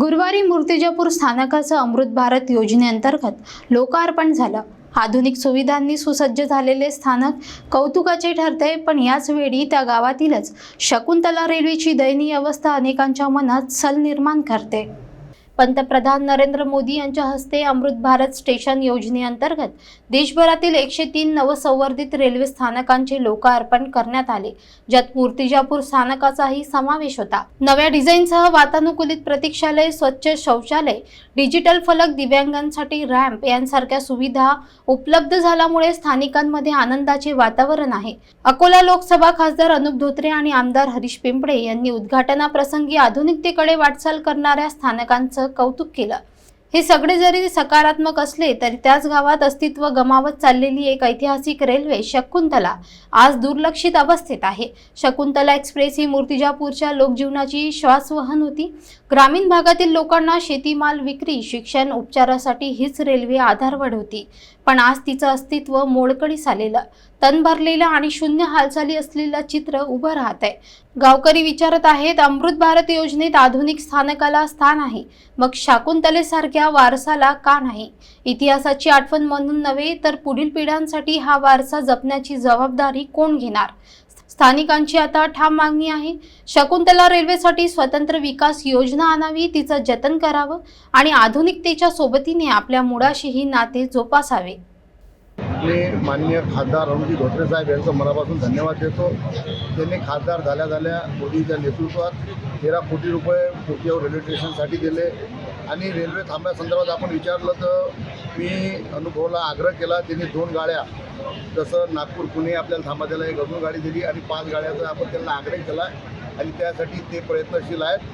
गुरुवारी मूर्तिजापूर स्थानकाचं अमृत भारत योजनेअंतर्गत लोकार्पण झालं. आधुनिक सुविधांनी सुसज्ज झालेले स्थानक कौतुकाचे ठरते पण याच वेळी त्या गावातीलच शकुंतला रेल्वेची दयनीय अवस्था अनेकांच्या मनात सल निर्माण करते. पंतप्रधान नरेंद्र मोदी यांच्या हस्ते अमृत भारत स्टेशन योजनेअंतर्गत देशभरातील एकशे तीन नवसंवर्धित रेल्वे स्थानकांचे लोकार्पण करण्यात आले ज्यात मूर्तिजापूर स्थानकाचाही समावेश होता. नव्या डिझाईनसह वातानुकूलित प्रतीक्षालय स्वच्छ शौचालय डिजिटल फलक दिव्यांगांसाठी रॅम्प यांसारख्या सुविधा उपलब्ध झाल्यामुळे स्थानिकांमध्ये आनंदाचे वातावरण आहे. अकोला लोकसभा खासदार अनुप धोत्रे आणि आमदार हरीश पिंपळे यांनी उद्घाटनाप्रसंगी आधुनिकतेकडे वाटचाल करणाऱ्या स्थानकांचं कौतुक केलं. हे सगळे जरी सकारात्मक असले तरी त्याच गावात अस्तित्व गमावत चाललेली एक ऐतिहासिक रेल्वे शकुंतला आज दुर्लक्षित अवस्थेत आहे. शकुंतला एक्सप्रेस ही मूर्तिजापूरच्या लोकजीवनाची श्वासवहन होती. ग्रामीण भागातील लोकांना शेतीमाल विक्री शिक्षण उपचारासाठी हीच रेल्वे आधारवड होती. पण आज तिचं अस्तित्व मोडकळीस आलेलं तन भरलेलं आणि शून्य हालचाली असलेलं चित्र उभं राहत आहे गावकरी विचारत आहेत अमृत भारत योजनेत आधुनिक स्थानकाला स्थान आहे. मग शाकुंतलेसारख्या वारसाला का नाही? इतिहासाची आठवण म्हणून नव्हे तर पुढील पिढ्यांसाठी हा वारसा जपण्याची जबाबदारी कोण घेणार? स्थानिकांची आता ठाम मागणी आहे. शकुंतला रेल्वेसाठी स्वतंत्र विकास योजना आणावी तिचं जतन करावं आणि आधुनिकतेच्या सोबतीने आपल्या मुळाशीही नाते जोपासावे. मी माननीय खासदार अरुणजी धोत्रे साहेब यांचं मनापासून धन्यवाद देतो. त्यांनी खासदार झाल्या झाल्या मोदीच्या नेतृत्वात तेरा कोटी रुपये टोकियो रेल्वे स्टेशनसाठी दिले. आणि रेल्वे थांब्यासंदर्भात आपण विचारलं तर मी अनुभवला आग्रह केला त्यांनी दोन गाड्या जसं नागपूर पुणे आपल्याला थांबा दिला एक अजून गाडी दिली आणि पाच गाड्याचा आपण त्यांना आग्रह केला आणि त्यासाठी ते प्रयत्नशील आहेत.